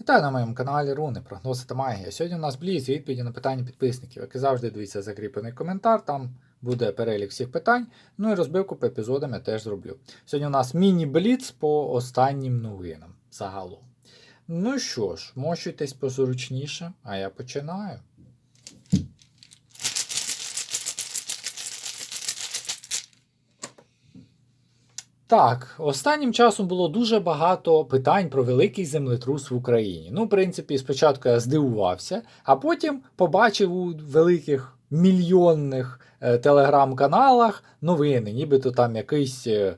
Вітаю на моєму каналі Руни, прогнози та магія. Сьогодні у нас бліз відповіді на питання підписників. Як і завжди, дивіться закріплений коментар, там буде перелік всіх питань. Ну і розбивку по епізодам я теж зроблю. Сьогодні у нас міні-бліц по останнім новинам загалом. Ну що ж, мощуйтесь позручніше, а я починаю. Так, останнім часом було дуже багато питань про великий землетрус в Україні. Ну, в принципі, спочатку я здивувався, а потім побачив у великих мільйонних е, телеграм-каналах новини, нібито там якийсь е,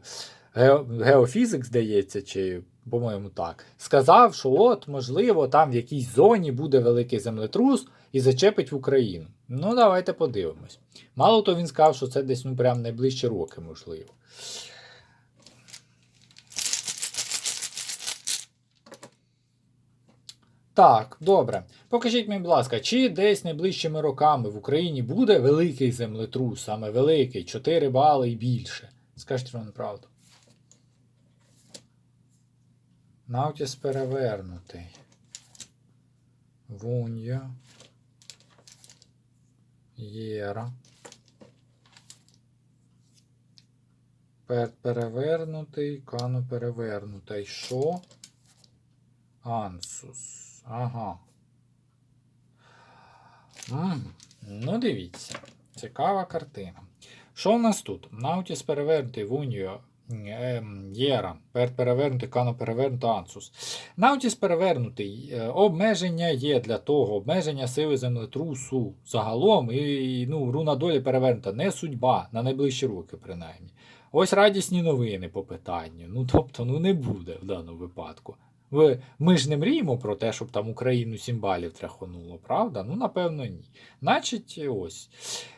геофізик, здається, чи, по-моєму, так, сказав, що от, можливо, там в якійсь зоні буде великий землетрус і зачепить в Україну. Ну, давайте подивимось. Мало того, він сказав, що це десь ну, прям найближчі роки, можливо. Так, добре. Покажіть мені, будь ласка, чи десь найближчими роками в Україні буде великий землетрус, саме великий, 4 бали і більше? Скажіть вам правду. Наутіс перевернутий. Вунья. Єра. Пер перевернутий, кану перевернутий. Що? Ансус. Ага. Ну, дивіться. Цікава картина. Що у нас тут? Наутіс перевернутий в Унію. ем, Єра. Пер перевернутий, кано перевернутий Ансус. Наутіс перевернутий. Обмеження є для того. Обмеження сили землетрусу загалом. І ну, руна долі перевернута. Не судьба на найближчі роки, принаймні. Ось радісні новини по питанню. Ну, тобто, ну не буде в даному випадку. Ми ж не мріємо про те, щоб там Україну сім балів тряхонуло, правда? Ну, напевно, ні. Значить, ось.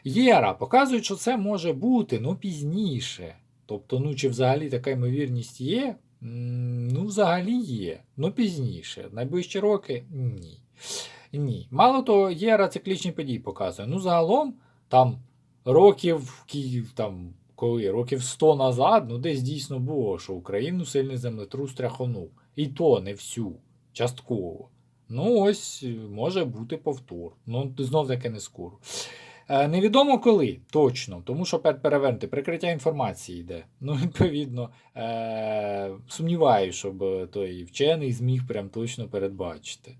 Єра показують, що це може бути, ну, пізніше. Тобто, ну, чи взагалі така ймовірність є? Ну, взагалі є. Ну, пізніше. Найближчі роки ні. Ні. Мало того, Єра циклічні події показує. Ну, загалом, там років Київ, там, коли, років 100 назад, ну, десь дійсно було, що Україну сильний землетрус тряхонув. І то не всю, частково. Ну, ось може бути повтор. Ну, знов таки не скоро. Е, невідомо коли, точно, тому що перевернути прикриття інформації йде. Ну, відповідно, е- сумніваюся, щоб той вчений зміг прям точно передбачити.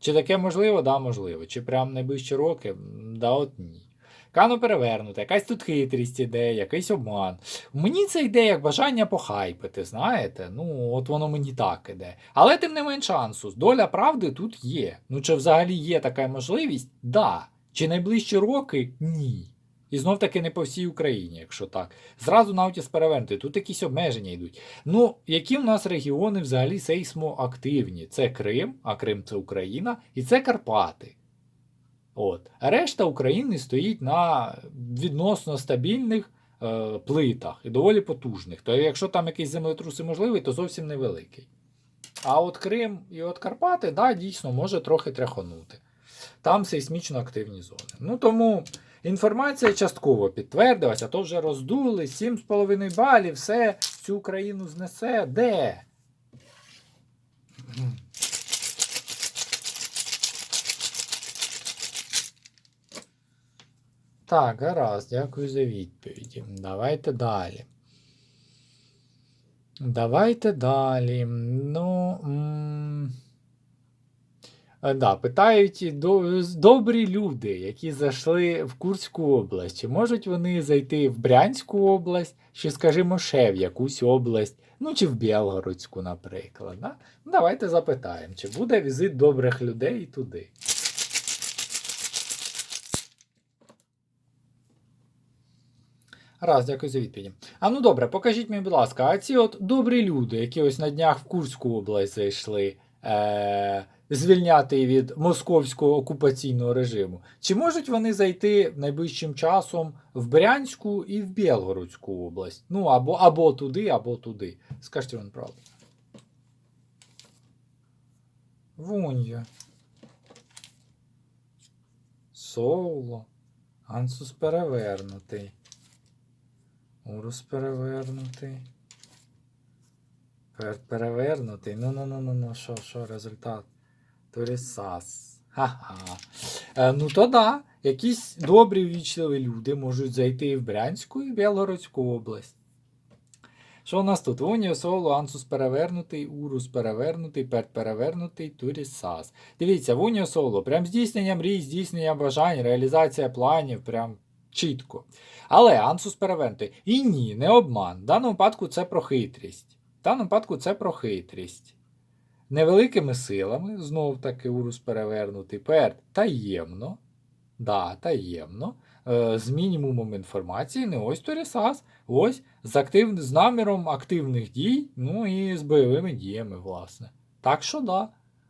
Чи таке можливо? Да, можливо. Чи прям найближчі роки? Да, от ні. Кано перевернути, якась тут хитрість іде, якийсь обман. Мені це йде як бажання похайпити, знаєте? Ну, от воно мені так іде. Але тим не менш шансу, доля правди тут є. Ну, чи взагалі є така можливість? Да. Чи найближчі роки? Ні. І знов таки не по всій Україні, якщо так. Зразу навтіс перевернути, тут якісь обмеження йдуть. Ну, які в нас регіони взагалі сейсмоактивні? Це Крим, а Крим це Україна, і це Карпати. От. А решта України стоїть на відносно стабільних е, плитах і доволі потужних. То якщо там якийсь землетрус і можливий, то зовсім невеликий. А от Крим і от Карпати, да, дійсно, може трохи тряхонути. Там сейсмічно активні зони. Ну тому інформація частково підтвердилася, то вже роздули 7,5 балів, все всю Україну знесе. Де? Так, гаразд, дякую за відповіді. Давайте далі. Давайте далі. Ну. м, Да, питають добрі люди, які зайшли в Курську область. Чи можуть вони зайти в Брянську область, чи, скажімо, ще в якусь область, ну чи в Білгородську, наприклад. Да? Давайте запитаємо, чи буде візит добрих людей туди. Раз, дякую за відповіді. А ну добре, покажіть мені, будь ласка, а ці от добрі люди, які ось на днях в Курську область зайшли е- звільняти від московського окупаційного режиму, чи можуть вони зайти найближчим часом в Брянську і в Білгородську область? Ну, або, або туди, або туди. Скажіть вам правду. Вунья. Соло. Ансус перевернутий. Урус перевернутий. Пер- перевернутий. Ну ну ну ну ну що, що результат? Турісас. Ха-ха. Е, ну то да, якісь добрі ввічливі люди можуть зайти і в Брянську, і в Білгородську область. Що у нас тут? Уніо, соло, ансус перевернутий, урус перевернутий, перт перевернутий, турісас. Дивіться, в соло, прям здійснення мрій, здійснення бажань, реалізація планів, прям чітко. Але ансус перевернутий. І ні, не обман. В даному випадку це про хитрість. В даному випадку це про хитрість. Невеликими силами, знов таки урус перевернутий, перт таємно. Да, таємно. Е, з мінімумом інформації, не ось Торісас, ось з, актив... з наміром активних дій, ну і з бойовими діями, власне. Так що да,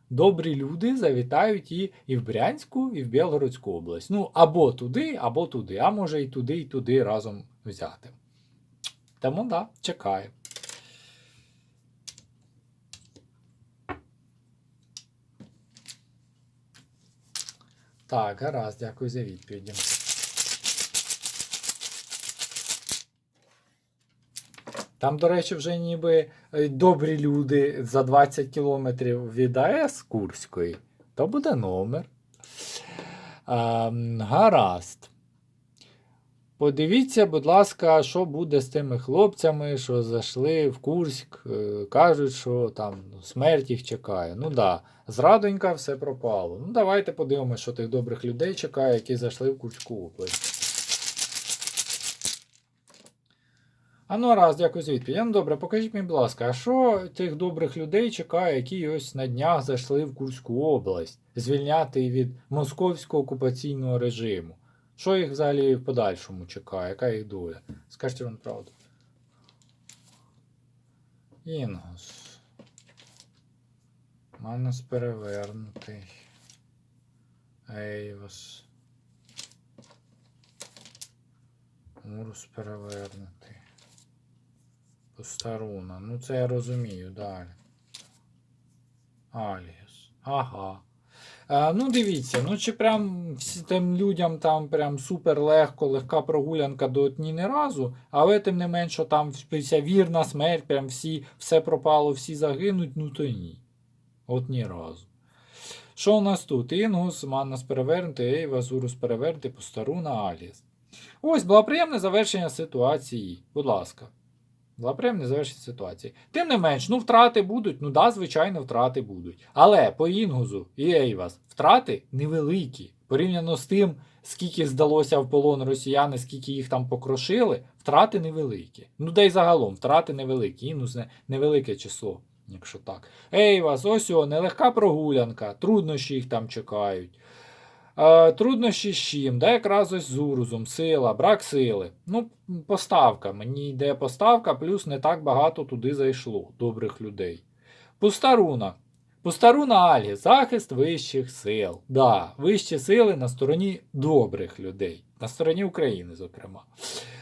добрі люди завітають і, і в Брянську, і в Білгородську область. Ну, або туди, або туди, а може і туди, і туди разом взяти. Тому да, чекаю. Так, гаразд, дякую за відповіді. Там, до речі, вже ніби е, добрі люди за 20 кілометрів від АЕС Курської. То буде номер. А, гаразд. Подивіться, будь ласка, що буде з тими хлопцями, що зайшли в Курськ, е, кажуть, що там смерть їх чекає. Ну да, зрадонька все пропало. Ну, давайте подивимося, що тих добрих людей чекає, які зайшли в Курську область. А ну раз, дякую за відповідь. Ну добре, покажіть мені, будь ласка, а що тих добрих людей чекає, які ось на днях зайшли в Курську область, звільняти від московського окупаційного режиму? Що їх взагалі в подальшому чекає? Яка їх доля? Скажіть вам правду. Інгус. Манус перевернутий. Ейвос. Мурус перевернутий. Постаруна. Ну це я розумію далі. Аліс. Ага. А, ну, дивіться, ну чи прям тим людям там прям супер легко, легка прогулянка до дні не разу, але тим не менше там вся вірна смерть, прям всі, все пропало, всі загинуть, ну то ні. От ні разу. Що у нас тут? Інгус, Маннас перевернути, Ейва, Зурус перевернути, Постаруна, Аліс. Ось благоприємне завершення ситуації. Будь ласка. Благоприємне завершення ситуації. Тим не менш, ну втрати будуть, ну да, звичайно, втрати будуть. Але по Інгузу і Ейвас втрати невеликі. Порівняно з тим, скільки здалося в полон росіяни, скільки їх там покрошили, втрати невеликі. Ну да й загалом, втрати невеликі. Інгус не, невелике число, якщо так. Ейвас, ось о, нелегка прогулянка, труднощі їх там чекають. Е, труднощі з чим? Да, якраз ось з урузом, сила, брак сили. Ну, поставка. Мені йде поставка, плюс не так багато туди зайшло добрих людей. Пустаруна. Пустаруна Альгі, захист вищих сил. Да, вищі сили на стороні добрих людей, на стороні України, зокрема.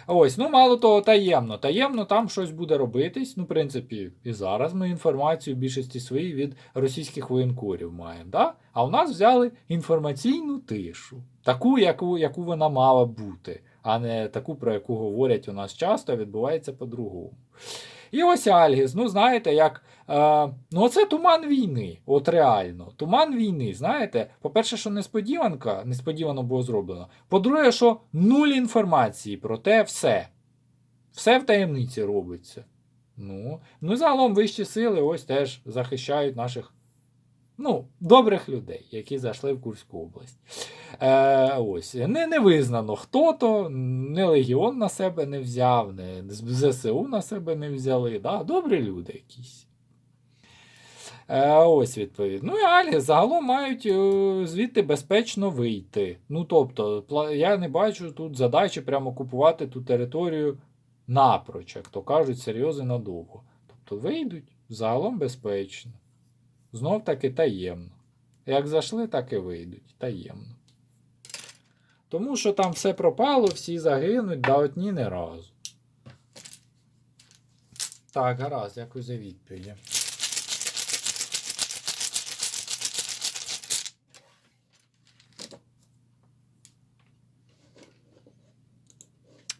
Ось, ну мало того, таємно. Таємно там щось буде робитись. Ну, в принципі, і зараз ми інформацію в більшості своїй від російських воєнкорів маємо. Да? А у нас взяли інформаційну тишу, таку, яку, яку вона мала бути, а не таку, про яку говорять у нас часто, а відбувається по-другому. І ось Альгіс, ну знаєте, як. Е, ну, це туман війни, от реально. Туман війни, знаєте, по-перше, що несподіванка, несподівано було зроблено. По-друге, що нуль інформації про те все. Все в таємниці робиться. Ну, ну загалом вищі сили ось теж захищають наших ну, добрих людей, які зайшли в Курську область. Е, ось. Не, не визнано хто то, не Легіон на себе не взяв, не ЗСУ на себе не взяли. Да? Добрі люди якісь. Е, ось відповідь. Ну і Алі загалом мають е, звідти безпечно вийти. Ну, тобто, я не бачу тут задачі прямо купувати ту територію напроч, як то кажуть, серйозно надовго. Тобто вийдуть загалом безпечно. Знов таки таємно. Як зайшли, так і вийдуть. Таємно. Тому що там все пропало, всі загинуть, да от ні не разу. Так, гаразд, дякую за відповіді.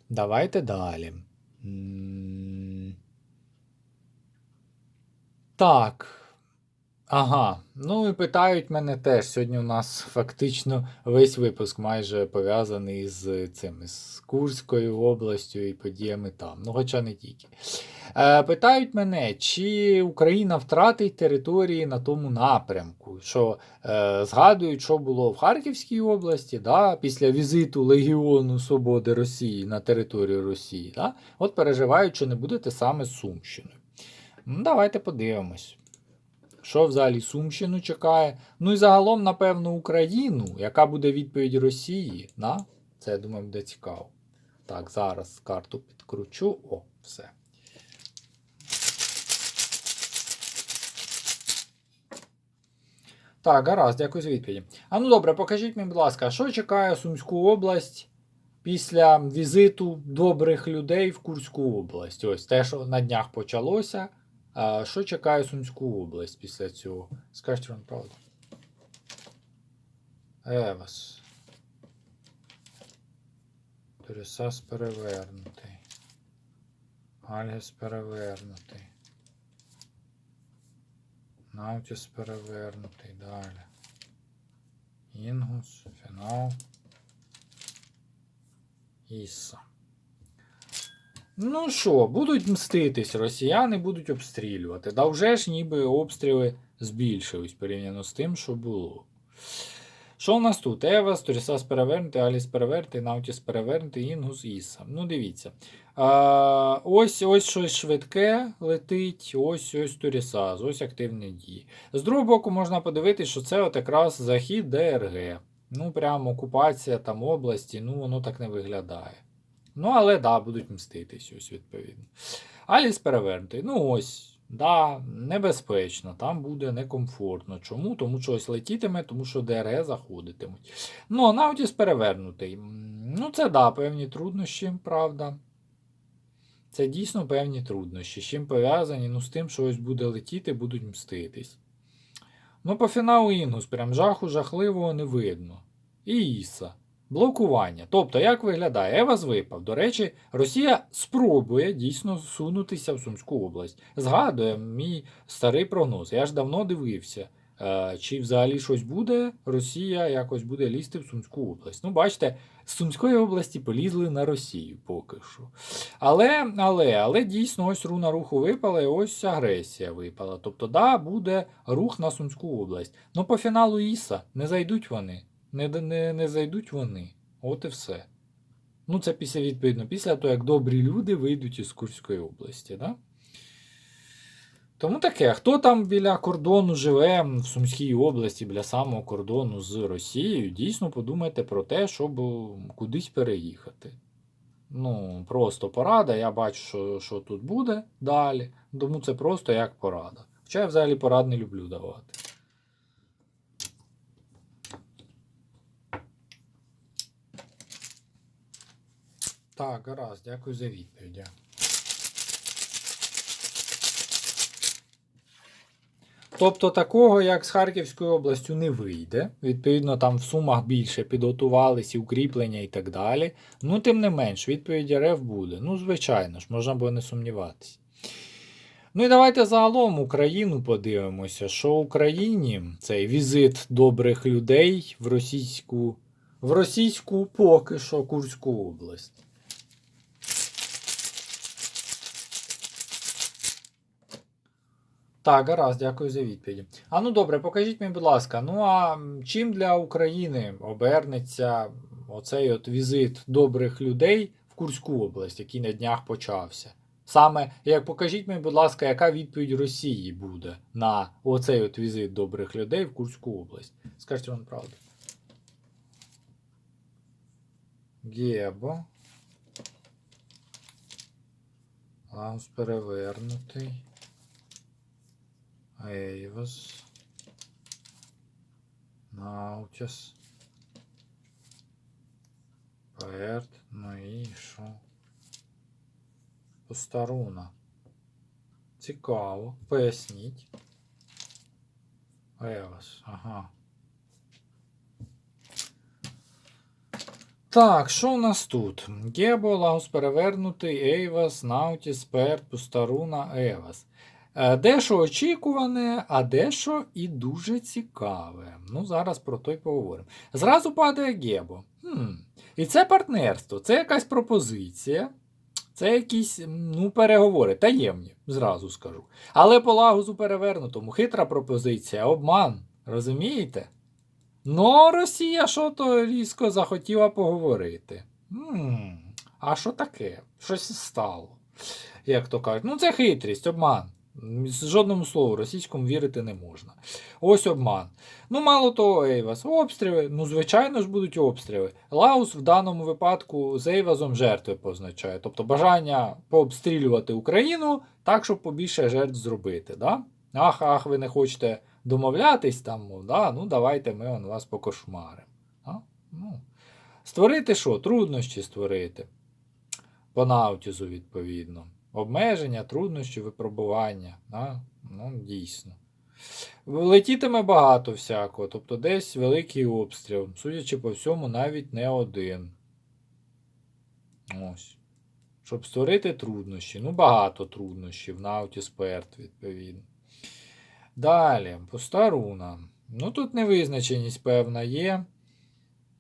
Давайте далі. Так. Ага, ну і питають мене теж. Сьогодні у нас фактично весь випуск майже пов'язаний з цим, з Курською областю і подіями там. Ну, хоча не тільки. Е, питають мене, чи Україна втратить території на тому напрямку. Що е, згадують, що було в Харківській області да, після візиту Легіону Свободи Росії на територію Росії. Да, От переживають, що не буде те саме з Сумщиною. Ну, давайте подивимось. Що взагалі Сумщину чекає? Ну і загалом, напевно, Україну, яка буде відповідь Росії. На? Це, я думаю, буде цікаво. Так, зараз карту підкручу. О, все. Так, гаразд, дякую за відповіді. А ну добре, покажіть мені, будь ласка, що чекає Сумську область після візиту добрих людей в Курську область? Ось те, що на днях почалося. А що чекає Сумську область після цього? Скажіть вам правду. Евас. Торісас перевернутий. Альгес перевернутий. Наутіс перевернутий. Далі. Інгус, фінал. Іса. Ну що, будуть мститись, росіяни будуть обстрілювати. Да вже ж ніби обстріли збільшились порівняно з тим, що було. Що в нас тут? Евас, Торісас перевернутий, Аліс перевернутий, Наутіс перевернутий, Інгус, Іса. Ну, дивіться. А, ось ось щось швидке летить, ось ось Торісас, ось активні дії. З другого боку, можна подивитися, що це от якраз захід ДРГ. Ну, прямо окупація там області, ну воно так не виглядає. Ну, але да, будуть мститись, ось відповідно. Аліс перевернутий. Ну ось, да, небезпечно, там буде некомфортно. Чому? Тому що ось летітиме, тому що ДРГ заходитимуть. Ну, а Наутіс перевернутий. Ну, це да, певні труднощі, правда. Це дійсно певні труднощі. З чим пов'язані? Ну, з тим, що ось буде летіти, будуть мститись. Ну, по фіналу Інгус, прям жаху жахливого не видно. І Іса. Блокування. Тобто, як виглядає? Евас випав. До речі, Росія спробує дійсно сунутися в Сумську область. Згадує мій старий прогноз. Я ж давно дивився, е, чи взагалі щось буде, Росія якось буде лізти в Сумську область. Ну, бачите, з Сумської області полізли на Росію поки що. Але, але, але дійсно ось руна руху випала, і ось агресія випала. Тобто, да, буде рух на Сумську область. Ну, по фіналу Іса не зайдуть вони. Не, не, не зайдуть вони. От і все. Ну, це після відповідно, після того, як добрі люди вийдуть із Курської області. Да? Тому таке, хто там біля кордону живе в Сумській області, біля самого кордону з Росією, дійсно подумайте про те, щоб кудись переїхати. Ну, просто порада. Я бачу, що, що тут буде далі. Тому це просто як порада. Хоча я взагалі порад не люблю давати. Так, гаразд, дякую за відповідь. Тобто такого, як з Харківською областю, не вийде. Відповідно, там в сумах більше підготувалися, укріплення і так далі. Ну, тим не менш, відповідь РФ буде. Ну, звичайно ж, можна було не сумніватися. Ну і давайте загалом Україну подивимося, що Україні цей візит добрих людей в російську, в російську поки що Курську область. Так, гаразд, дякую за відповіді. А ну добре, покажіть мені, будь ласка, ну а чим для України обернеться оцей от візит добрих людей в Курську область, який на днях почався? Саме, як покажіть мені, будь ласка, яка відповідь Росії буде на оцей от візит добрих людей в Курську область? Скажіть вам правду. Гебо. Лаус перевернутий. Ейвас. Наутіс. Перт. Ну і що? Постаруна. Цікаво. Поясніть. Евас. Ага. Так, що у нас тут? Гебо, Лагус перевернутий, Ейвас, Наутіс, Перт, Пустаруна, Евас. Е, Дещо очікуване, а дещо і дуже цікаве. Ну, зараз про то й поговоримо. Зразу падає Гебо. Хм. І це партнерство, це якась пропозиція, це якісь ну, переговори, таємні, зразу скажу. Але по лагузу перевернутому, хитра пропозиція, обман. Розумієте? Ну, Росія що то різко захотіла поговорити. М, А що таке? Щось стало. Як то кажуть, ну це хитрість, обман. Жодному слову російському вірити не можна. Ось обман. Ну, мало того, Ейвас, обстріли. Ну, звичайно ж будуть обстріли. Лаус в даному випадку з Ейвазом жертви позначає. Тобто бажання пообстрілювати Україну так, щоб побільше жертв зробити. Да? Ах, ах, ви не хочете домовлятись там, да? ну давайте ми он вас покошмаримо. А? Ну. Створити що? Труднощі створити. По наутізу, відповідно. Обмеження, труднощі, випробування. Да? Ну, дійсно. Летітиме багато всякого, тобто десь великий обстріл. Судячи по всьому, навіть не один. Ось. Щоб створити труднощі. Ну, багато труднощів. Наутіс Перт, відповідно. Далі, пуста руна. Ну, тут невизначеність певна є.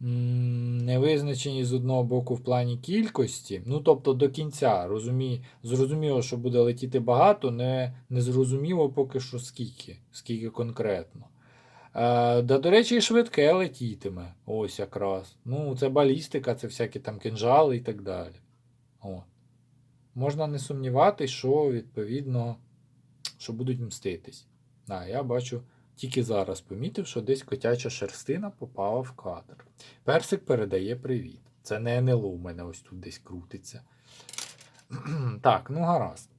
М, Невизначеність з одного боку в плані кількості. Ну, тобто до кінця. Розумі... Зрозуміло, що буде летіти багато, не, не зрозуміло поки що скільки, скільки конкретно. Е, да, до речі, і швидке летітиме. Ось якраз. Ну, це балістика, це всякі там кинжали і так далі. От. Можна не сумніватися, що відповідно, що будуть мститись. Да, я бачу, тільки зараз помітив, що десь котяча шерстина попала в кадр. Персик передає привіт. Це не НЛО у мене ось тут десь крутиться. так, ну гаразд.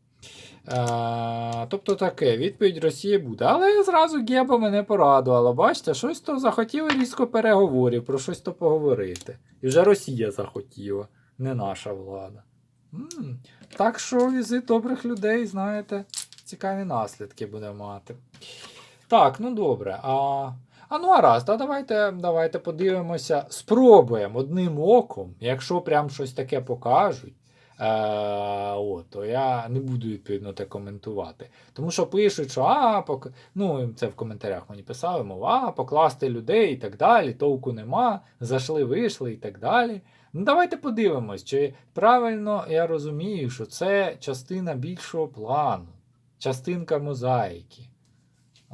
Е, тобто таке, відповідь Росії буде. Але зразу Геба мене порадувала. Бачите, щось то захотіли різко переговорів, про щось то поговорити. І вже Росія захотіла, не наша влада. М, Так що візит добрих людей, знаєте, цікаві наслідки буде мати. Так, ну добре. А, а ну а давайте, давайте подивимося, спробуємо одним оком, якщо прям щось таке покажуть. Е, от, то я не буду відповідно те коментувати. Тому що пишуть, що а, пок... ну, це в коментарях мені писали, мов, а, покласти людей і так далі, толку нема, зайшли, вийшли і так далі. Ну, давайте подивимось, чи правильно я розумію, що це частина більшого плану, частинка мозаїки.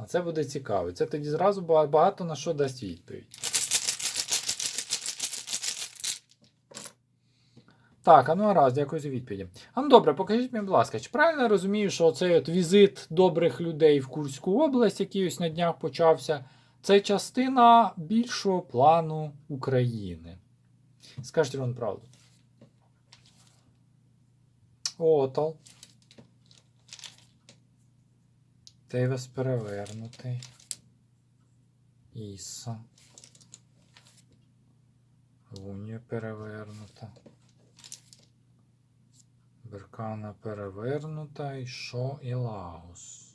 А це буде цікаво. Це тоді зразу багато на що дасть відповідь. Так, а ну раз, дякую за відповіді. А ну добре, покажіть мені, будь ласка, чи правильно я розумію, що цей от візит добрих людей в Курську область, який ось на днях почався, це частина більшого плану України. Скажіть вам правду. Отал. Тейвес перевернутий. Іса. Лунія перевернута. Беркана перевернута. І що і Лаос.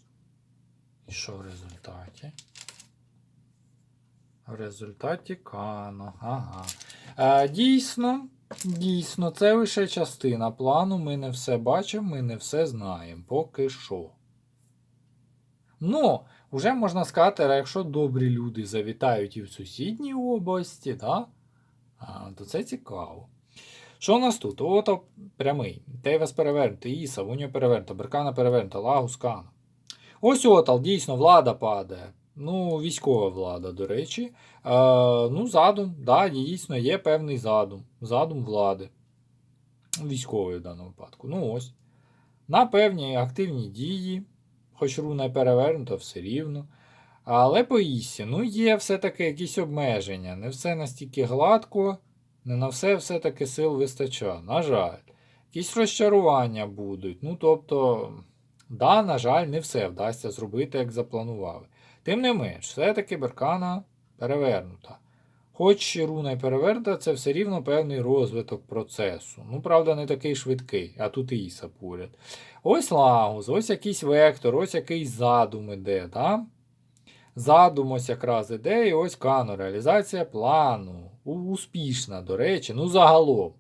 І що в результаті? В результаті Кано. Ага. Е, дійсно, дійсно, це лише частина плану. Ми не все бачимо, ми не все знаємо. Поки що. Ну, вже можна сказати, якщо добрі люди завітають і в сусідній області, да? то це цікаво. Що у нас тут? Ото прямий. Тейвес перевернуто, Іса, Вуньо перевернуто, Беркана перевернуто, Лагус Кана. Ось Отал, дійсно, влада падає. Ну, військова влада, до речі. Е, ну, задум, да, дійсно, є певний задум. Задум влади. Військової в даному випадку. Ну ось. На певні активні дії, хоч руна перевернута, все рівно. Але Ісі, ну, є все-таки якісь обмеження. Не все настільки гладко, не на все все-таки сил вистачає. На жаль. Якісь розчарування будуть. Ну, тобто, да, на жаль, не все вдасться зробити, як запланували. Тим не менш, все-таки беркана перевернута. Хоч руна й перевернута, це все рівно певний розвиток процесу. Ну, правда, не такий швидкий, а тут і Іса поряд. Ось лагус, ось якийсь вектор, ось якийсь задум іде. Да? Задум ось якраз іде, і ось кано, реалізація плану. Успішна, до речі, ну загалом.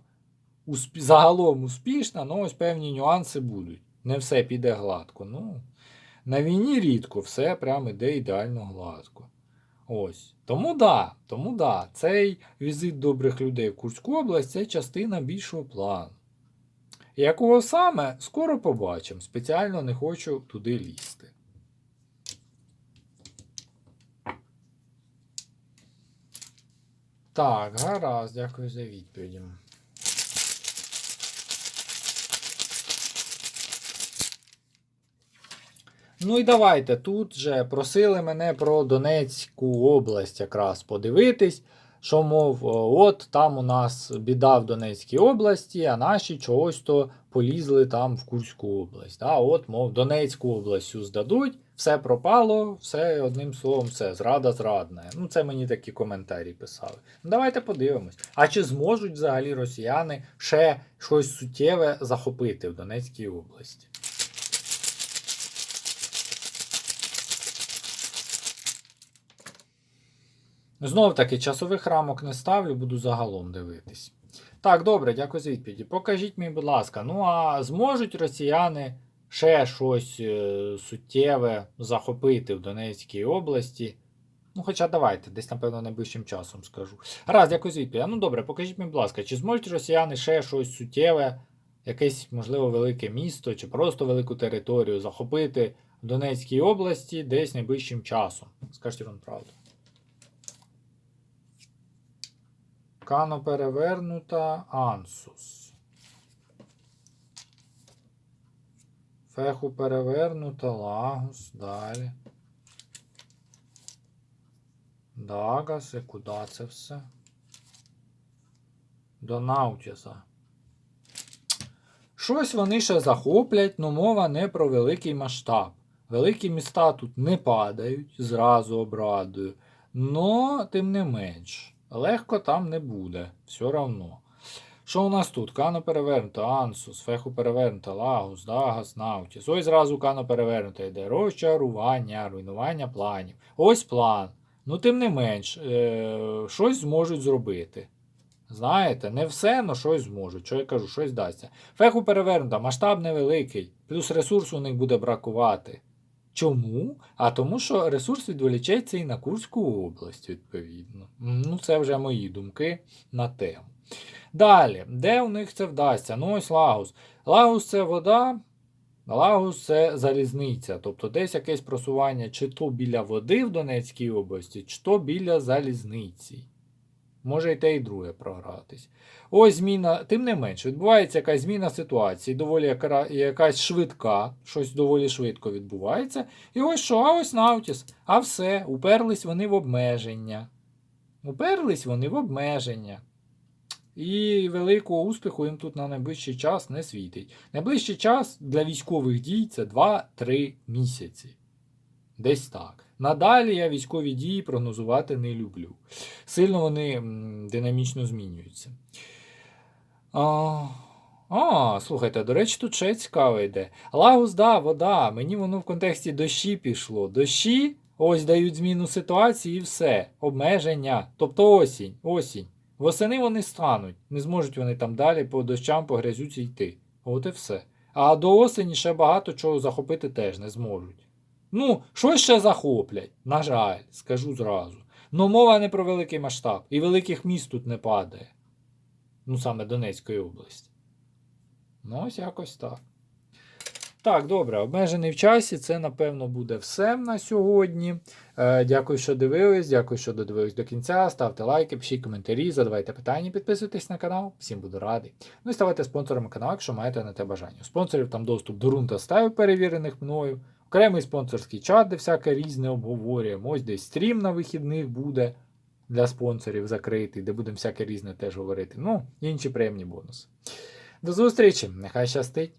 Усп... Загалом успішна, ну ось певні нюанси будуть. Не все піде гладко. Ну, На війні рідко все прямо іде ідеально гладко. Ось. Тому да, тому да, цей візит добрих людей в Курську область це частина більшого плану. Якого саме, скоро побачимо. Спеціально не хочу туди лізти. Так, гаразд, дякую за відповіді. Ну і давайте тут же просили мене про Донецьку область якраз подивитись, що, мов, от там у нас біда в Донецькій області, а наші чогось то полізли там в Курську область. Да? От, мов, Донецьку область здадуть, все пропало, все одним словом, все, зрада зрадна. Ну, це мені такі коментарі писали. Ну, давайте подивимось. А чи зможуть взагалі росіяни ще щось суттєве захопити в Донецькій області? Знов таки, часових рамок не ставлю, буду загалом дивитись. Так, добре, дякую за відповіді. Покажіть мені, будь ласка, ну а зможуть росіяни ще щось е, суттєве захопити в Донецькій області? Ну, хоча давайте, десь, напевно, найближчим часом скажу. Раз, дякую за відповідь. Ну добре, покажіть мені, будь ласка, чи зможуть росіяни ще щось суттєве, якесь, можливо, велике місто, чи просто велику територію захопити в Донецькій області десь найближчим часом? Скажіть вам правду. Кано перевернута Ансус. Феху перевернута Лагус. Далі. Дагас. І куди це все? До Наутіса. Щось вони ще захоплять, но мова не про великий масштаб. Великі міста тут не падають, зразу обрадую. Но, тим не менш. Легко там не буде, все равно. Що у нас тут? Кано перевернуто, Ансус, Феху перевернуто, Лагус, Дагас, Наутіс. Ось зразу кано перевернуто йде. Розчарування, руйнування планів. Ось план. Ну, тим не менш, е- щось зможуть зробити. Знаєте, не все, але щось зможуть. Що я кажу, щось дасться. Феху перевернуто, масштаб невеликий, плюс ресурсу у них буде бракувати. Чому? А тому, що ресурс відволічеться і на Курську область, відповідно. Ну, це вже мої думки на тему. Далі, де у них це вдасться? Ну, ось Лагус. Лагус це вода, Лагус це залізниця. Тобто десь якесь просування чи то біля води в Донецькій області, чи то біля залізниці. Може і те, і друге програтись. Ось зміна, тим не менше, відбувається якась зміна ситуації, доволі яка, якась швидка, щось доволі швидко відбувається. І ось що, а ось Наутіс. А все, уперлись вони в обмеження. Уперлись вони в обмеження. І великого успіху їм тут на найближчий час не світить. Найближчий час для військових дій це 2-3 місяці. Десь так. Надалі я військові дії прогнозувати не люблю. Сильно вони динамічно змінюються. А, а, слухайте, до речі, тут ще цікаве йде. Лагус, да, вода. Мені воно в контексті дощі пішло. Дощі ось дають зміну ситуації і все. Обмеження. Тобто осінь. осінь. Восени вони стануть. Не зможуть вони там далі по дощам, по грязюці йти. От і все. А до осені ще багато чого захопити теж не зможуть. Ну, щось ще захоплять, на жаль, скажу зразу. Но мова не про великий масштаб. І великих міст тут не падає. Ну, саме Донецької області. Ну, ось якось так. Так, добре, обмежений в часі. Це, напевно, буде все на сьогодні. Е, дякую, що дивились. Дякую, що додивились до кінця. Ставте лайки, пишіть коментарі, задавайте питання, підписуйтесь на канал. Всім буду радий. Ну і ставайте спонсорами каналу, якщо маєте на те бажання. У спонсорів там доступ до рун та стаю, перевірених мною. Окремий спонсорський чат, де всяке різне обговорюємо. Ось десь стрім на вихідних буде для спонсорів закритий, де будемо всяке різне теж говорити. Ну, інші приємні бонуси. До зустрічі! Нехай щастить!